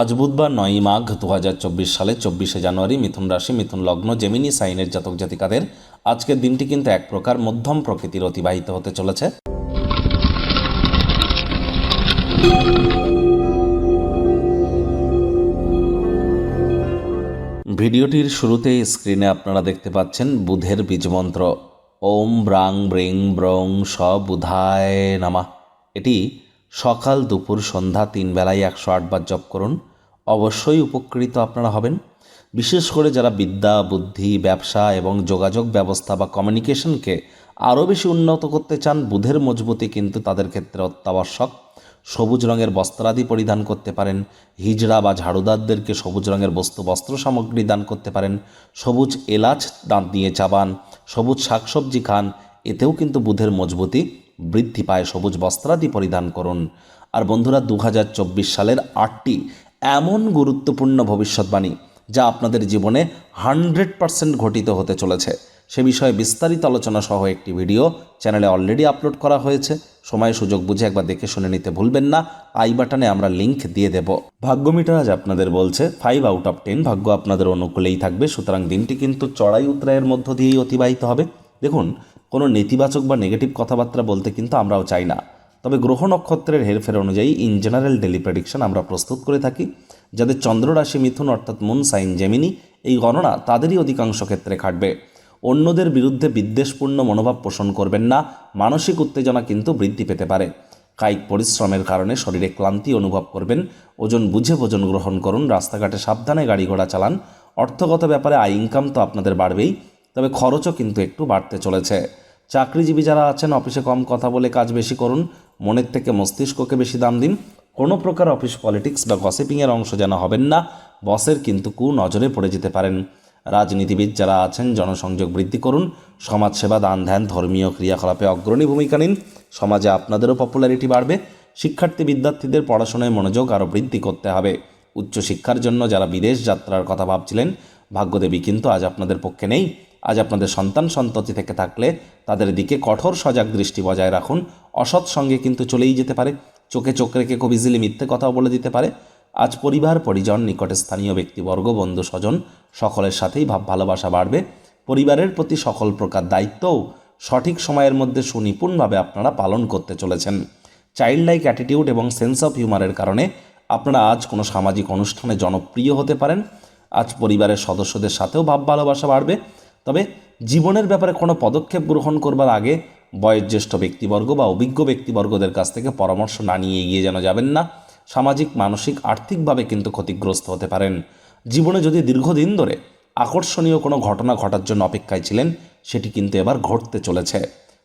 আজ বুধবার নয়ই মাঘ দু হাজার চব্বিশ সালে চব্বিশে জানুয়ারি মিথুন রাশি, মিথুন লগ্ন, জেমিনি সাইনের জাতক জাতিকাদের আজকের দিনটি কিন্তু এক প্রকার মধ্যম প্রকৃতির অতিবাহিত হতে চলেছে। ভিডিওটির শুরুতে স্ক্রিনে আপনারা দেখতে পাচ্ছেন বুধের বীজমন্ত্র। ওম ব্রাং ব্রিং ব্রং স বুধায় নামা। এটি সকাল দুপুর সন্ধ্যা তিন বেলায় একশো আটবার জপ করুন। অবশ্যই উপকৃত আপনারা হবেন। বিশেষ করে যারা বিদ্যা, বুদ্ধি, ব্যবসা এবং যোগাযোগ ব্যবস্থা বা কমিউনিকেশনকে আরও বেশি উন্নত করতে চান, বুধের মজবুতি কিন্তু তাদের ক্ষেত্রে অত্যাবশ্যক। সবুজ রঙের বস্ত্রাদি পরিধান করতে পারেন, হিজড়া বা ঝাড়ুদারদেরকে সবুজ রঙের বস্তু, বস্ত্র সামগ্রী দান করতে পারেন, সবুজ এলাচ দাঁত দিয়ে চাবান সবুজ শাকসবজি খান, এতেও কিন্তু বুধের মজবুতি বৃদ্ধি পায়, সবুজ বস্ত্রাদি পরিধান করুন। আর বন্ধুরা দু হাজার চব্বিশ সালের আটটি এমন গুরুত্বপূর্ণ ভবিষ্যৎবাণী যা আপনাদের জীবনে হান্ড্রেড পারসেন্ট ঘটিত হতে চলেছে। সে বিষয়ে বিস্তারিত আলোচনা সহ একটি ভিডিও চ্যানেলে অলরেডি আপলোড করা হয়েছে। সময় সুযোগ বুঝে একবার দেখে শুনে নিতে ভুলবেন না। আই বাটনে আমরা লিংক দিয়ে দেব। ভাগ্য মিটার আজ আপনাদের বলছে, ফাইভ আউট অফ টেন ভাগ্য আপনাদের অনুকূলেই থাকবে। সুতরাং দিনটি কিন্তু চড়াই উত্তরায়ের মধ্য দিয়েই অতিবাহিত হবে। দেখুন, কোনো নেতিবাচক বা নেগেটিভ কথাবার্তা বলতে কিন্তু আমরাও চাই না। তবে গ্রহ নক্ষত্রের হেরফের অনুযায়ী ইন জেনারেল ডেলি প্রেডিকশন আমরা প্রস্তুত করে থাকি, যাদের চন্দ্র রাশি মিথুন অর্থাৎ মুন সাইন জেমিনি এই গণনা তাদেরই অধিকাংশ ক্ষেত্রে খাটবে। অন্যদের বিরুদ্ধে বিদ্বেষপূর্ণ মনোভাব পোষণ করবেন না, মানসিক উত্তেজনা কিন্তু বৃদ্ধি পেতে পারে। কায়িক পরিশ্রমের কারণে শরীরে ক্লান্তি অনুভব করবেন, ওজন বুঝে ভোজন গ্রহণ করুন, রাস্তাঘাটে সাবধানে গাড়ি ঘোড়া চালান, অর্থগত ব্যাপারে আয় ইনকাম তো আপনাদের বাড়বেই, তবে খরচও কিন্তু একটু বাড়তে চলেছে। চাকরিজীবী যারা আছেন, অফিসে কম কথা বলে কাজ বেশি করুন, মনের থেকে মস্তিষ্ককে বেশি দাম দিন। কোনো প্রকার অফিস পলিটিক্স বা গসিপিংয়ের অংশ যেন হবেন না, বসের কিন্তু কু নজরে পড়ে যেতে পারেন। রাজনীতিবিদ যারা আছেন, জনসংযোগ বৃদ্ধি করুন, সমাজসেবা, দান ধ্যান, ধর্মীয় ক্রিয়াকলাপে অগ্রণী ভূমিকা নিন। সমাজে আপনাদেরও পপুলারিটি বাড়বে, শিক্ষার্থী বিদ্যার্থীদের পড়াশোনায় মনোযোগ আরও বৃদ্ধি করতে হবে। উচ্চশিক্ষার জন্য যারা বিদেশ যাত্রার কথা ভাবছিলেন, ভাগ্যদেবী কিন্তু আজ আপনাদের পক্ষে নেই। আজ আপনাদের সন্তান সন্ততি থেকে থাকলে তাদের দিকে কঠোর সজাগ দৃষ্টি বজায় রাখুন। অসৎ সঙ্গে কিন্তু চলেই যেতে পারে। চোখে চোখ রেখে খুব ইজিলি মিথ্যে কথাও বলে দিতে পারে। আজ পরিবার, পরিজন, নিকটে স্থানীয় ব্যক্তিবর্গ, বন্ধু, স্বজন সকলের সাথেই ভাব ভালোবাসা বাড়বে। পরিবারের প্রতি সকল প্রকার দায়িত্বও সঠিক সময়ের মধ্যে সুনিপুণভাবে আপনারা পালন করতে চলেছেন। চাইল্ড লাইক অ্যাটিটিউড এবং সেন্স অফ হিউমারের কারণে আপনারা আজ কোনো সামাজিক অনুষ্ঠানে জনপ্রিয় হতে পারেন। আজ পরিবারের সদস্যদের সাথেও ভাব ভালোবাসা বাড়বে। তবে জীবনের ব্যাপারে কোনো পদক্ষেপ গ্রহণ করবার আগে বয়োজ্যেষ্ঠ ব্যক্তিবর্গ বা অভিজ্ঞ ব্যক্তিবর্গদের কাছ থেকে পরামর্শ না নিয়ে এগিয়ে যেন যাবেন না। সামাজিক, মানসিক, আর্থিকভাবে কিন্তু ক্ষতিগ্রস্ত হতে পারেন। জীবনে যদি দীর্ঘদিন ধরে আকর্ষণীয় কোনো ঘটনা ঘটার জন্য অপেক্ষায় ছিলেন, সেটি কিন্তু এবার ঘটতে চলেছে।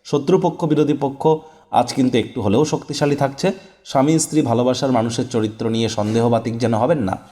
শত্রুপক্ষ, বিরোধী পক্ষ আজ কিন্তু একটু হলেও শক্তিশালী থাকছে। স্বামী স্ত্রী ভালোবাসার মানুষের চরিত্র নিয়ে সন্দেহবাতিক যেন হবেন না।